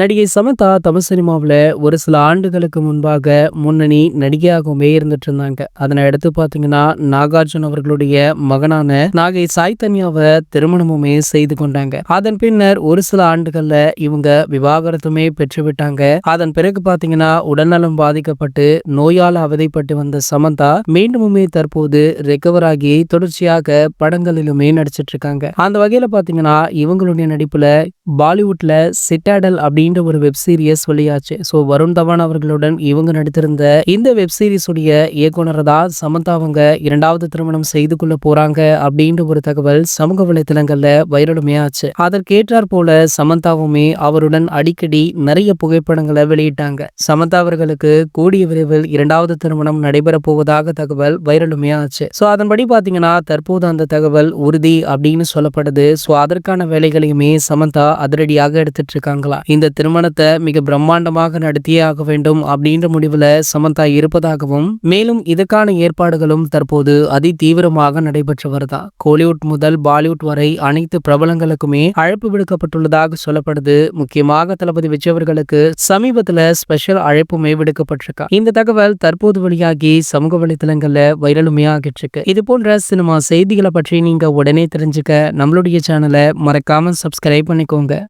நடிகை சமந்தா தமிழ் சினிமாவில் ஒரு சில ஆண்டுகளுக்கு முன்பாக முன்னணி நடிகையாகவுமே இருந்துட்டு இருந்தாங்க. அதனை எடுத்து பார்த்தீங்கன்னா நாகார்ஜுன் அவர்களுடைய மகனான நாகை சாய்தன்யாவை திருமணமுமே செய்து கொண்டாங்க. அதன் பின்னர் ஒரு சில ஆண்டுகள்ல இவங்க விவாகரத்துமே பெற்றுவிட்டாங்க அதன் பிறகு பார்த்தீங்கன்னா உடல்நலம் பாதிக்கப்பட்டு நோயால் அவதிப்பட்டு வந்த சமந்தா மீண்டுமுமே தற்போது ரெக்கவர் ஆகி தொடர்ச்சியாக படங்களிலுமே நடிச்சிட்டு இருக்காங்க. அந்த வகையில பார்த்தீங்கன்னா இவங்களுடைய நடிப்புல பாலிவுட்டில் சிட்டாடல் அப்படின்ற ஒரு வெப் சீரிஸ் வெளியாச்சு ஸோ வருண் தவான் அவர்களுடன் இவங்க நடித்திருந்த இந்த வெப் சீரிஸ் இயக்குனர் தான் சமந்தா அவங்க. இரண்டாவது திருமணம் செய்து கொள்ள போறாங்க அப்படின்ற ஒரு தகவல் சமூக வலைத்தளங்கள்ல வைரலுமையாச்சு ஆச்சு. போல சமந்தாவுமே அவருடன் அடிக்கடி நிறைய புகைப்படங்களை வெளியிட்டாங்க. சமந்தா அவர்களுக்கு கூடிய விரைவில் இரண்டாவது திருமணம் நடைபெற போவதாக தகவல் வைரலுமையாச்சு ஆச்சு. ஸோ அதன்படி பார்த்தீங்கன்னா தற்போது அந்த தகவல் உறுதி அப்படின்னு சொல்லப்படுது. ஸோ அதற்கான வேலைகளையுமே சமந்தா அதிரடியாக எடுத்துட்டு இருக்காங்களா இந்த திருமணத்தை மிக பிரம்மாண்டமாக நடத்தியே ஆக வேண்டும் அப்படின்ற முடிவுல சமந்தா இருப்பதாகவும் மேலும் இதற்கான ஏற்பாடுகளும் தற்போது அதி தீவிரமாக நடைபெற்று வருதா? கோலிவுட் முதல் பாலிவுட் வரை அனைத்து பிரபலங்களுக்குமே அழைப்பு விடுக்கப்பட்டுள்ளதாக சொல்லப்படுது. முக்கியமாக தளபதி விஜய் அவர்களுக்கு சமீபத்துல ஸ்பெஷல் அழைப்புமே விடுக்கப்பட்டிருக்கா. இந்த தகவல் தற்போது வெளியாகி சமூக வலைதளங்கள்ல வைரலுமே ஆகிட்டு இருக்கு இது போன்ற சினிமா செய்திகளை பற்றி நீங்க உடனே தெரிஞ்சுக்க நம்மளுடைய சேனலை மறக்காம சப்ஸ்கிரைப் பண்ணிக்கோங்க. Таиланда